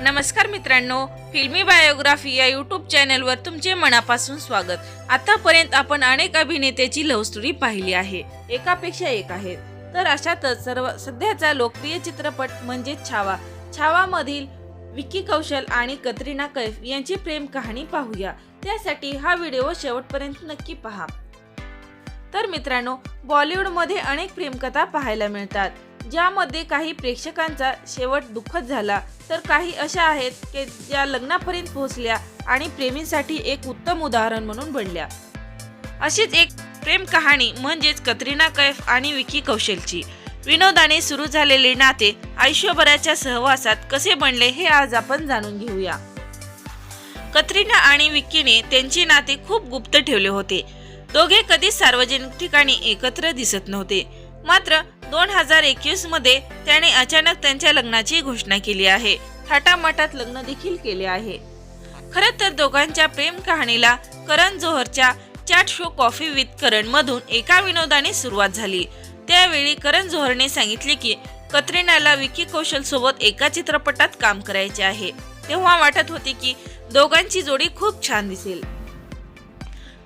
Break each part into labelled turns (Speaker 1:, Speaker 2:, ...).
Speaker 1: नमस्कार मित्रांनो फिल्मी बायोग्राफी या यूट्यूब चॅनलवर तुमचे मनापासून स्वागत. आतापर्यंत आपण अनेक अभिनेत्याची लव्ह स्टोरी पाहिली आहे. एकापेक्षा एक आहेत. तर अशातच सर्व सध्याचा लोकप्रिय चित्रपट म्हणजे छावा. छावामधील विक्की कौशल आणि कतरिना कैफ यांची प्रेम कहाणी पाहूया. त्यासाठी हा व्हिडिओ शेवटपर्यंत नक्की पहा. तर मित्रांनो बॉलिवूडमध्ये अनेक प्रेमकथा पाहायला मिळतात. ज्यामध्ये काही प्रेक्षकांचा शेवट दुःखद झाला तर काही अशा आहेत की ज्या लग्नापर्यंत पोहोचल्या आणि प्रेमींसाठी एक उत्तम उदाहरण म्हणून बनल्या. अशीच एक प्रेम कहाणी म्हणजेच कतरिना कैफ आणि विकी कौशलची. विनोदाने सुरू झालेले नाते आयुष्यभराच्या सहवासात कसे बनले हे आज आपण जाणून घेऊया. कतरिना आणि विक्कीने त्यांचे नाते खूप गुप्त ठेवले होते. दोघे कधीच सार्वजनिक ठिकाणी एकत्र दिसत नव्हते. मात्र दोन हजार एकवीसमध्ये त्याने अचानक त्यांच्या लग्नाची घोषणा केली आहे. थाटामाटात लग्न देखील केले आहे. खर तर दोघांच्या प्रेम कहाणीला Karan जोहरच्या chat show coffee with Karan मधून एका विनोदाने सुरुवात झाली. त्यावेळी करण जोहरने सांगितले की कतरिनाला विकी कौशल सोबत एका चित्रपटात काम करायचे आहे. तेव्हा वाटत होते की दोघांची जोडी खूप छान दिसेल.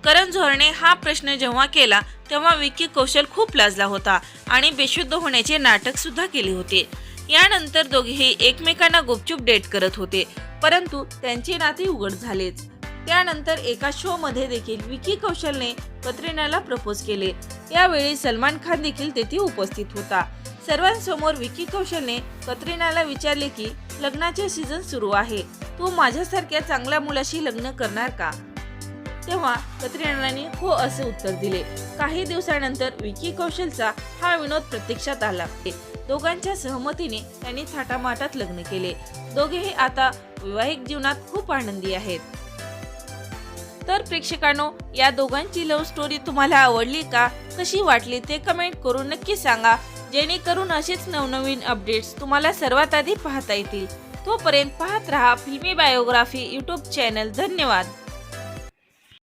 Speaker 1: करण जोहरने हा प्रश्न जेव्हा केला तेव्हा विक्की कौशल खूप लाजला होता आणि बेशुद्ध होण्याचे नाटक सुद्धा केले होते. यानंतर दोघेही एकमेकांना गुपचूप डेट करत होते परंतु त्यांचे नाते उघड झालेच. त्यानंतर एका शो मध्ये देखील विकी कौशलने कतरिनाला प्रपोज केले. यावेळी सलमान खान देखील तेथे उपस्थित होता. सर्वांसमोर विकी कौशलने कतरिनाला विचारले की लग्नाचे सीझन सुरू आहे. तू माझ्यासारख्या चांगल्या मुलाशी लग्न करणार का? तेव्हा कतरिनाने हो असे उत्तर दिले. काही दिवसानंतर विकी कौशलचा हा विनोद प्रत्यक्षात आला. दोघांच्या सहमतीने त्यांनी थाटामाटात लग्न केले. दोघेही आता वैवाहिक जीवनात खूप आनंदी आहेत. तर प्रेक्षकांनो या दोघांची लव्ह स्टोरी तुम्हाला आवडली का? कशी वाटली ते कमेंट करून नक्की सांगा. जेणेकरून असेच नवनवीन अपडेट्स तुम्हाला सर्वात आधी पाहता येतील. तोपर्यंत पाहत रहा फिल्मी बायोग्राफी यूट्यूब चॅनल धन्यवाद.